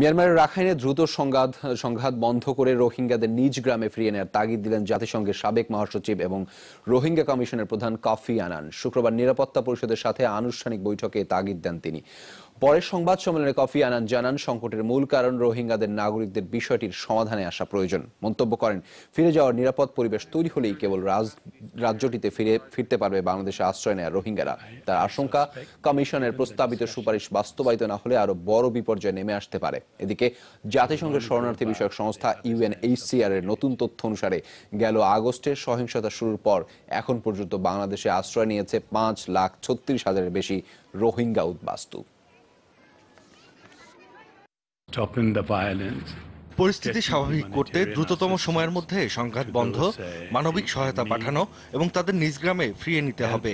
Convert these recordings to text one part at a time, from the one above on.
মিয়ানমারের রাখাইনে দ্রুত সংঘাত সংঘাত বন্ধ করে রোহিঙ্গাদের নিজ গ্রামে ফিরিয়ে নেওয়ার তাগিদ দিলেন জাতিসংঘের সাবেক মহাসচিব এবং রোহিঙ্গা কমিশনের প্রধান কাফি আনান। শুক্রবার নিরাপত্তা পরিষদের সাথে আনুষ্ঠানিক বৈঠকে তাগিদ দেন তিনি। পরে সংবাদ সম্মেলনে কফি আনান জানান, সংকটের মূল কারণ রোহিঙ্গাদের নাগরিকদের বিষয়টির সমাধানে আসা প্রয়োজন। মন্তব্য করেন, ফিরে যাওয়ার নিরাপদ পরিবেশ তৈরি হলেই কেবল রাজ- রাজ্যটিতে ফিরে, ফিরতে পারবে বাংলাদেশে আশ্রয় নেওয়া রোহিঙ্গারা। তার আশঙ্কা, কমিশনের প্রস্তাবিত সুপারিশ বাস্তবায়িত না হলে আরও বড় বিপর্যয় নেমে আসতে পারে। এদিকে, জাতিসংঘের শরণার্থী বিষয়ক সংস্থা ইউএনএইচসিআর এর নতুন তথ্য অনুসারে, গেল আগস্টে সহিংসতা শুরুর পর এখন পর্যন্ত বাংলাদেশে আশ্রয় নিয়েছে পাঁচ লাখ ছত্রিশ হাজারের বেশি রোহিঙ্গা উদ্বাস্তু. পরিস্থিতি স্বাভাবিক করতে দ্রুততম সময়ের মধ্যে সংঘাত বন্ধ মানবিক সহায়তা পাঠানো এবং তাদের নিজ গ্রামে ফিরিয়ে নিতে হবে।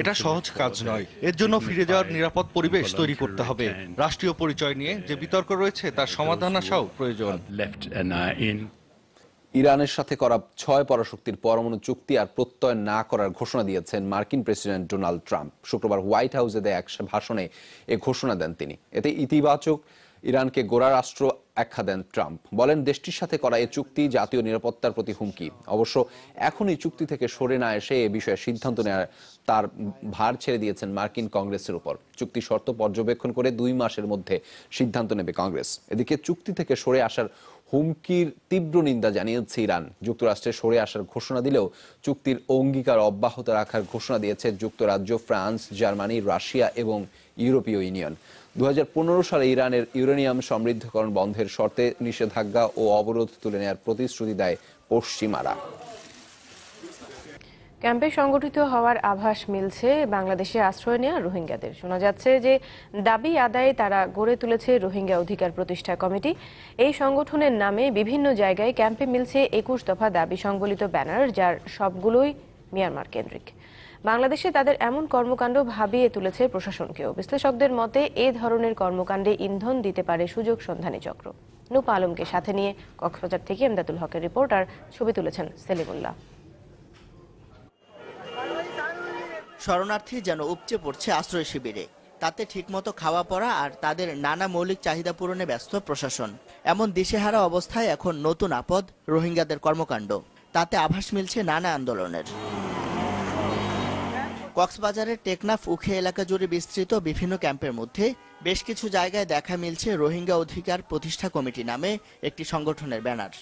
এটা সহজ কাজ নয়। এর জন্য ফিরে যাওয়ার নিরাপদ পরিবেশ তৈরি করতে হবে। রাষ্ট্রীয় পরিচয় নিয়ে যে বিতর্ক রয়েছে তার সমাধান আসাও প্রয়োজন। ইরানের সাথে করা ছয় পরাশক্তির পরমাণু চুক্তি আর প্রত্যয় না করার ঘোষণা দিয়েছেন মার্কিন প্রেসিডেন্ট ডোনাল্ড ট্রাম্প। শুক্রবার হোয়াইট হাউসে দেয়া এক ভাষণে এ ঘোষণা দেন তিনি। এতে ইতিবাচক ইরানকে গোড়া রাষ্ট্র আখ্যা দেন ট্রাম্প। বলেন, দেশটির সাথে করা এই চুক্তি জাতীয় নিরাপত্তার প্রতি হুমকি। অবশ্য এখন এই চুক্তি থেকে সরে না এসে এ বিষয়ে সিদ্ধান্ত নেওয়ার তার ভার ছেড়ে দিয়েছেন মার্কিন কংগ্রেসের উপর। চুক্তি শর্ত পর্যবেক্ষণ করে দুই মাসের মধ্যে সিদ্ধান্ত নেবে কংগ্রেস। এদিকে চুক্তি থেকে সরে আসার হুমকির তীব্র নিন্দা জানিয়েছে ইরান। যুক্তরাষ্ট্রে সরে আসার ঘোষণা দিলেও চুক্তির অঙ্গীকার অব্যাহত রাখার ঘোষণা দিয়েছে যুক্তরাজ্য, ফ্রান্স, জার্মানি, রাশিয়া এবং ইউরোপীয় ইউনিয়ন। দুহাজার পনেরো সালে ইরানের ইউরেনিয়াম সমৃদ্ধকরণ বন্ধের শর্তে নিষেধাজ্ঞা ও অবরোধ তুলে নেওয়ার প্রতিশ্রুতি দেয় পশ্চিমারা। ক্যাম্পে সংগঠিত হওয়ার আভাস মিলছে বাংলাদেশে আশ্রয় নেওয়া রোহিঙ্গাদের। শোনা যাচ্ছে যে দাবি আদায়ে তারা গড়ে তুলেছে রোহিঙ্গা অধিকার প্রতিষ্ঠা কমিটি। এই সংগঠনের নামে বিভিন্ন জায়গায় ক্যাম্পে মিলছে একুশ দফা দাবি সংবলিত ব্যানার, যার সবগুলোই মিয়ানমার কেন্দ্রিক। বাংলাদেশে তাদের এমন কর্মকাণ্ড ভাবিয়ে তুলেছে প্রশাসনকেও। বিশ্লেষকদের মতে, এ ধরনের কর্মকাণ্ডে ইন্ধন দিতে পারে সুযোগ সন্ধানী চক্র। নূপা আলমকে সাথে নিয়ে কক্সবাজার থেকে এমদাদুল হকের রিপোর্ট আর ছবি তুলেছেন সেলিমুল্লাহ। শরণার্থী যেন উপচে পড়ছে আশ্রয় শিবিরে। তাতে ঠিকমতো খাওয়া পড়া আর তাদের নানা মৌলিক চাহিদা পূরণে ব্যস্ত প্রশাসন। এমন দিশেহারা অবস্থায় এখন নতুন আপদ রোহিঙ্গাদের কর্মকাণ্ড। তাতে আভাস মিলছে নানা আন্দোলনের। কক্সবাজারের টেকনাফ উখে এলাকা জুড়ে বিস্তৃত বিভিন্ন ক্যাম্পের মধ্যে বেশ কিছু জায়গায় দেখা মিলছে রোহিঙ্গা অধিকার প্রতিষ্ঠা কমিটি নামে একটি সংগঠনের ব্যানার।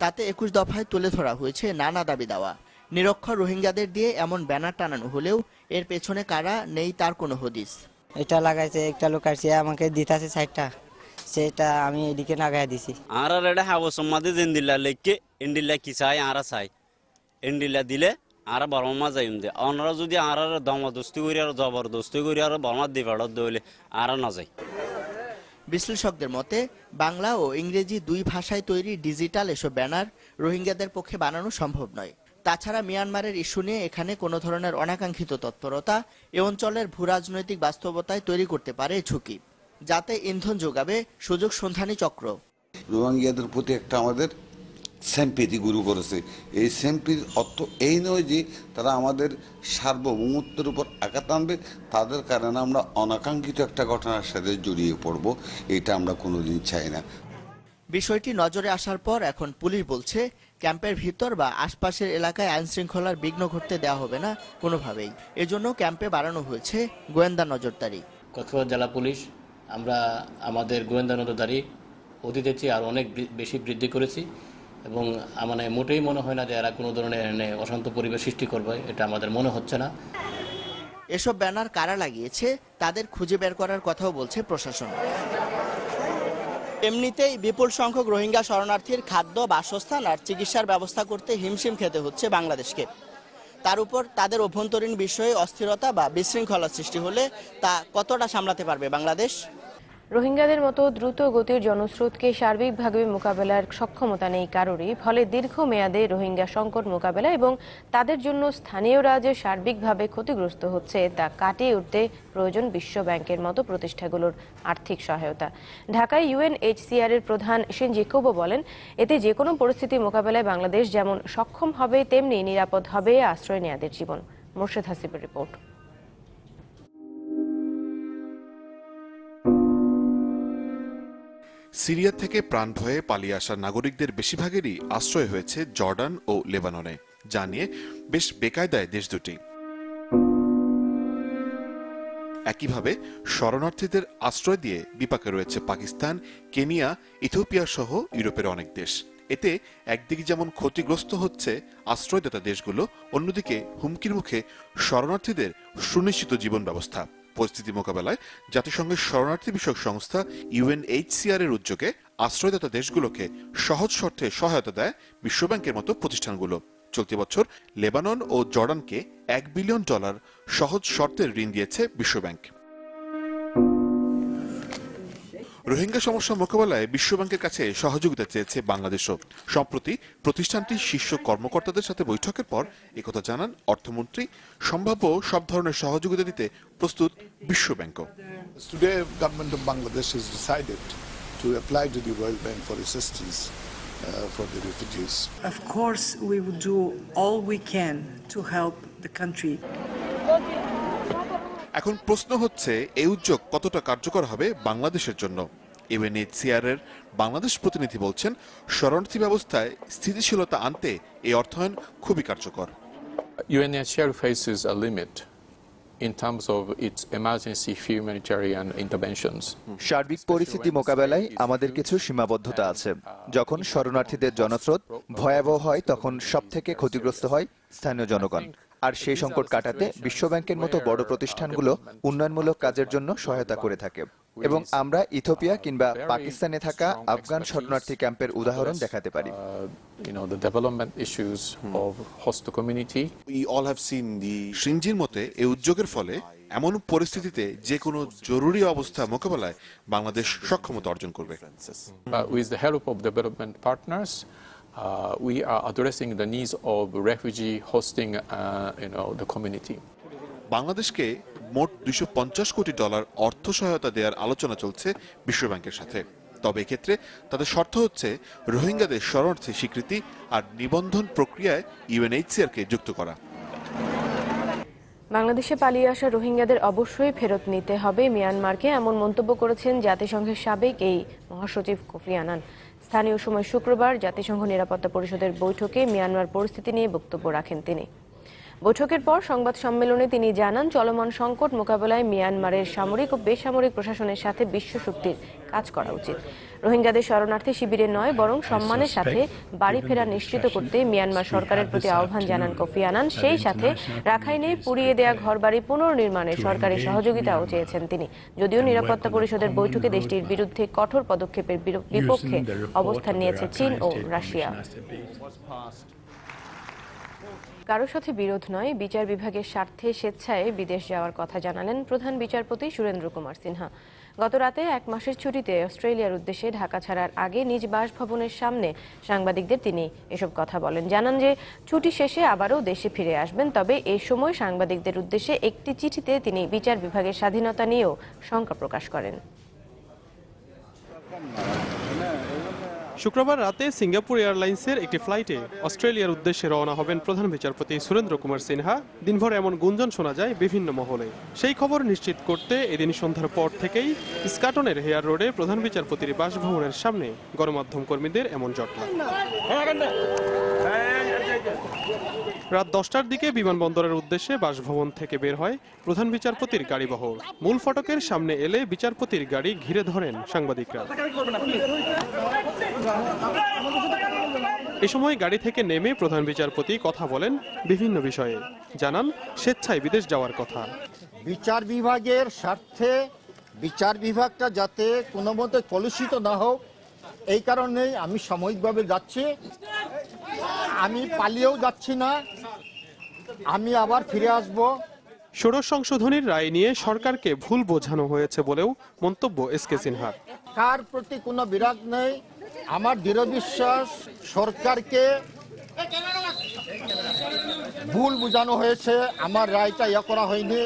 তাতে একুশ দফায় তুলে ধরা হয়েছে নানা দাবি দেওয়া। নিরক্ষর রোহিঙ্গাদের দিয়ে এমন ব্যানার টানানো হলেও এর পেছনে কারা নেই তার কোনো হদিস। এটা লাগাইছে একটা লোক আসছে আমাকে দিতাছে সাইডটা সেটা আমি এদিকে লাগাই দিছি। আর এটা হাবসম্মাদে দিন দিল্লা লেখকে ইন্ডিল্লা কি চাই আর চাই ইন্ডিল্লা দিলে আর বর্মা যাই দে। অনরা যদি আর দমদস্তি করি আর জবরদস্তি করি আর বর্মা দিবাড়ত দইলে আর না যাই। বিশ্লেষকদের মতে বাংলা ও ইংরেজি দুই ভাষায় তৈরি ডিজিটাল এসব ব্যানার রোহিঙ্গাদের পক্ষে বানানো সম্ভব নয়। তাছাড়া মিয়ানমারের ইস্যু নিয়ে এখানে কোনো ধরনের অনাকাঙ্ক্ষিত তৎপরতা এ অঞ্চলের ভূরাজনৈতিক বাস্তবতায় তৈরি করতে পারে ঝুঁকি যাতে ইন্ধন যোগাবে সুযোগ সন্ধানী চক্র। রোহিঙ্গাদের প্রতি একটা আমাদের স্যাম্পিতি গুরু করেছে। এই স্যাম্পির অর্থ এই নয় যে তারা আমাদের সার্বভৌমত্বের উপর আঘাত আনবে তাদের কারণে আমরা অনাকাঙ্ক্ষিত একটা ঘটনার সাথে জড়িয়ে পড়ব এটা আমরা কোনোদিন চাই না। বিষয়টি নজরে আসার পর এখন পুলিশ বলছে ক্যাম্পের ভিতর বা আশপাশের এলাকায় আইন শৃঙ্খলার বিঘ্ন ঘটতে দেওয়া হবে না কোনোভাবেই। এজন্য ক্যাম্পে বাড়ানো হয়েছে গোয়েন্দা নজরদারি। কক্সবাজার জেলা পুলিশ আমরা আমাদের গোয়েন্দা নজরদারি অতীতের চেয়ে আর অনেক বেশি বৃদ্ধি করেছি। এবং মানে মোটেই মনে হয় না যে এরা কোনো ধরনের মানে অশান্ত পরিবেশ সৃষ্টি করবে, এটা আমাদের মনে হচ্ছে না। এসব ব্যানার কারা লাগিয়েছে, তাদের খুঁজে বের করার কথাও বলছে প্রশাসন। এমনিতেই বিপুল সংখ্যক রোহিঙ্গা শরণার্থীর খাদ্য, বাসস্থান আর চিকিৎসার ব্যবস্থা করতে হিমশিম খেতে হচ্ছে বাংলাদেশকে। তার উপর তাদের অভ্যন্তরীণ বিষয়ে অস্থিরতা বা বিশৃঙ্খলা সৃষ্টি হলে তা কতটা সামলাতে পারবে বাংলাদেশ? রোহিঙ্গাদের মতো দ্রুত গতির জনস্রোতকে সার্বিকভাবে মোকাবেলার সক্ষমতা নেই কারোরই, ফলে দীর্ঘমেয়াদে রোহিঙ্গা সংকট মোকাবেলা এবং তাদের জন্য স্থানীয়রা যে সার্বিকভাবে ক্ষতিগ্রস্ত হচ্ছে তা কাটিয়ে উঠতে প্রয়োজন বিশ্ব ব্যাংকের মতো প্রতিষ্ঠাগুলোর আর্থিক সহায়তা। ঢাকায় ইউএনএইচসিআর এর প্রধান শিন জিকোবো বলেন, এতে যে কোনো পরিস্থিতি মোকাবেলায় বাংলাদেশ যেমন সক্ষম হবে, তেমনি নিরাপদ হবে আশ্রয় নেয়াদের জীবন। মোর্শেদ হাসিবের রিপোর্ট। সিরিয়া থেকে প্রাণ ভয়ে পালিয়ে আসা নাগরিকদের বেশিরভাগেরই আশ্রয় হয়েছে জর্ডান ও লেবাননে, যা নিয়ে বেশ বেকায়দায় দেশ দুটি। একইভাবে, শরণার্থীদের আশ্রয় দিয়ে বিপাকে রয়েছে পাকিস্তান, কেনিয়া, ইথিওপিয়া সহ ইউরোপের অনেক দেশ। এতে একদিকে যেমন ক্ষতিগ্রস্ত হচ্ছে আশ্রয়দাতা দেশগুলো, অন্যদিকে হুমকির মুখে শরণার্থীদের সুনিশ্চিত জীবন ব্যবস্থা পরিস্থিতি মোকাবেলায় জাতিসংঘের শরণার্থী বিষয়ক সংস্থা ইউএনএইচসিআর এর উদ্যোগে আশ্রয়দাতা দেশগুলোকে সহজ শর্তে সহায়তা দেয় বিশ্বব্যাংকের মতো প্রতিষ্ঠানগুলো। চলতি বছর লেবানন ও জর্ডানকে এক বিলিয়ন ডলার সহজ শর্তের ঋণ দিয়েছে বিশ্বব্যাংক। রোহিঙ্গা সমস্যা মোকাবেলায় বিশ্বব্যাংকের কাছে সহযোগিতা চেয়েছে বাংলাদেশও সম্প্রতি প্রতিষ্ঠানটির শীর্ষ কর্মকর্তাদের সাথে বৈঠকের পর একথা জানান অর্থমন্ত্রী সম্ভাব্য সব ধরনের সহযোগিতা দিতে প্রস্তুত বিশ্বব্যাংকও Today, government of Bangladesh has decided to apply to the World Bank for assistance uh, for the refugees. Of course, we will do all we can to help the country. এখন প্রশ্ন হচ্ছে এই উদ্যোগ কতটা কার্যকর হবে বাংলাদেশের জন্য ইউএনএইচসিআর এর বাংলাদেশ প্রতিনিধি বলছেন শরণার্থী ব্যবস্থায় স্থিতিশীলতা আনতে এই অর্থায়ন খুবই কার্যকর। UNHCR faces a limit in terms of its emergency humanitarian interventions. সার্বিক পরিস্থিতি মোকাবেলায় আমাদের কিছু সীমাবদ্ধতা আছে। যখন শরণার্থীদের জনস্রোত ভয়াবহ হয় তখন সবথেকে ক্ষতিগ্রস্ত হয় স্থানীয় জনগণ। আর সেই সংকট কাটাতে বিশ্বব্যাংকের মতো বড় প্রতিষ্ঠানগুলো উন্নয়নমূলক কাজের জন্য সহায়তা করে থাকে। এবং আমরা ইথোপিয়া কিংবা পাকিস্তানে থাকা আফগান শরণার্থী ক্যাম্পের উদাহরণ দেখাতে পারি। সিনজির মতে এই উদ্যোগের ফলে এমন পরিস্থিতিতে যে কোনো জরুরি অবস্থা মোকাবেলায় বাংলাদেশ সক্ষমতা অর্জন করবে। বাংলাদেশকে মোট দুইশো পঞ্চাশ কোটি ডলার অর্থ সহায়তা দেওয়ার আলোচনা চলছে বিশ্বব্যাংকের সাথে। তবে এক্ষেত্রে তাদের শর্ত হচ্ছে রোহিঙ্গাদের শরণার্থী স্বীকৃতি আর নিবন্ধন প্রক্রিয়ায় ইউএনএইচসিআর কে যুক্ত করা। বাংলাদেশে পালিয়ে আসা রোহিঙ্গাদের অবশ্যই ফেরত নিতে হবে। মিয়ানমারকে এমন মন্তব্য করেছেন জাতিসংঘের সাবেক এই মহাসচিব কোফি আনান। স্থানীয় সময় শুক্রবার জাতিসংঘ নিরাপত্তা পরিষদের বৈঠকে মিয়ানমার পরিস্থিতি নিয়ে বক্তব্য রাখেন তিনি। বৈঠকের পর সংবাদ সম্মেলনে তিনি জানান চলমান সংকট মোকাবেলায় মিয়ানমারের সামরিক ও বেসামরিক প্রশাসনের সাথে বিশ্ব শক্তির কাজ করা উচিত। রোহিঙ্গাদের শরণার্থী শিবিরে নয় বরং সম্মানের সাথে বাড়ি ফেরা নিশ্চিত করতে মিয়ানমার সরকারের প্রতি আহ্বান জানান কোফি আনান। সেই সাথে রাখাইনে পুড়িয়ে দেয়া ঘরবাড়ি পুনর্নির্মাণে সরকারি সহযোগিতাও চেয়েছেন তিনি। যদিও নিরাপত্তা পরিষদের বৈঠকে দেশটির বিরুদ্ধে কঠোর পদক্ষেপের বিপক্ষে অবস্থান নিয়েছে চীন ও রাশিয়া। কারোর সাথে বিরোধ নয়, বিচার বিভাগের স্বার্থে স্বেচ্ছায় বিদেশ যাওয়ার কথা জানালেন প্রধান বিচারপতি সুরেন্দ্র কুমার সিনহা। গত রাতে এক মাসের ছুটিতে অস্ট্রেলিয়ার উদ্দেশ্যে ঢাকা ছাড়ার আগে নিজ বাসভবনের সামনে সাংবাদিকদের তিনি এসব কথা বলেন। জানান যে, ছুটি শেষে আবারও দেশে ফিরে আসবেন, তবে এই সময় সাংবাদিকদের উদ্দেশ্যে একটি চিঠিতে তিনি বিচার বিভাগের স্বাধীনতা নিয়েও শঙ্কা প্রকাশ করেন। শুক্রবার রাতে সিঙ্গাপুর এয়ারলাইন্সের একটি ফ্লাইটে অস্ট্রেলিয়ার উদ্দেশ্যে রওনা হবেন প্রধান বিচারপতি সুরেন্দ্র কুমার সিনহা। দিনভর এমন গুঞ্জন শোনা যায় বিভিন্ন মহলে। সেই খবর নিশ্চিত করতে এদিন সন্ধ্যার পর থেকেই স্কাটনের হেয়ার রোডে প্রধান বিচারপতির বাসভবনের সামনে গণমাধ্যম কর্মীদের এমন জটলা। রাত দশটার দিকে বিমানবন্দরের উদ্দেশ্যে বাসভবন থেকে বের হয় প্রধান বিচারপতির গাড়িবহর। মূল ফটকের সামনে এলে বিচারপতির গাড়ি ঘিরে ধরেন সাংবাদিকরা। এ সময় গাড়ি থেকে নেমে প্রধান বিচারপতি কথা বলেন বিভিন্ন বিষয়ে। জানান, স্বেচ্ছায় বিদেশ যাওয়ার কথা। বিচার বিভাগের স্বার্থে বিচার বিভাগটা যাতে কোনো মতে কলুষিত না হোক, এই কারণেই আমি সাময়িকভাবে যাচ্ছি। আমি পালিয়েও যাচ্ছি না। আমি আবার ফিরে আসব। ষোড়শ সংশোধনীর রায় নিয়ে সরকারকে ভুল বোঝানো হয়েছে বলেও মন্তব্য এস কে সিনহার। কার প্রতি কোনো বিরাগ নেই? আমার দৃঢ় বিশ্বাস সরকারকে ভুল বোঝানো হয়েছে, আমার রায়টা ইয়া করা হয়নি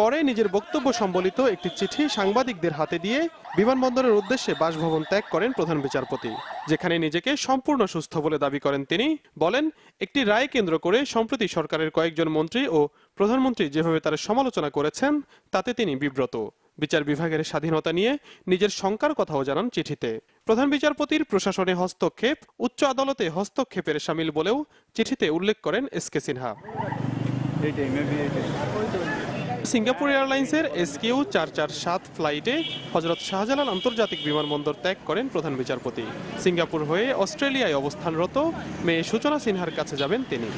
পরে নিজের বক্তব্য সম্বলিত একটি চিঠি সাংবাদিকদের হাতে দিয়ে বিমানবন্দরের উদ্দেশ্যে বাসভবন ত্যাগ করেন প্রধান বিচারপতি, যেখানে নিজেকে সম্পূর্ণ সুস্থ বলে দাবি করেন তিনি। বলেন, একটি রায় কেন্দ্র করে সম্প্রতি সরকারের কয়েকজন মন্ত্রী ও প্রধানমন্ত্রী যেভাবে তার সমালোচনা করেছেন, তাতে তিনি বিব্রত। বিচার বিভাগের স্বাধীনতা নিয়ে নিজের শঙ্কার কথাও জানান চিঠিতে। প্রধান বিচারপতির প্রশাসনে হস্তক্ষেপ, উচ্চ আদালতে হস্তক্ষেপের সামিল বলেও চিঠিতে উল্লেখ করেন এস কে সিনহা। সিঙ্গাপুর এয়ারলাইন্সের এস এসকিউ চার চার সাত ফ্লাইটে হজরত শাহজালাল আন্তর্জাতিক বিমানবন্দর ত্যাগ করেন প্রধান বিচারপতি। সিঙ্গাপুর হয়ে অস্ট্রেলিয়ায় অবস্থানরত মেয়ে সূচনা সিনহার কাছে যাবেন তিনি।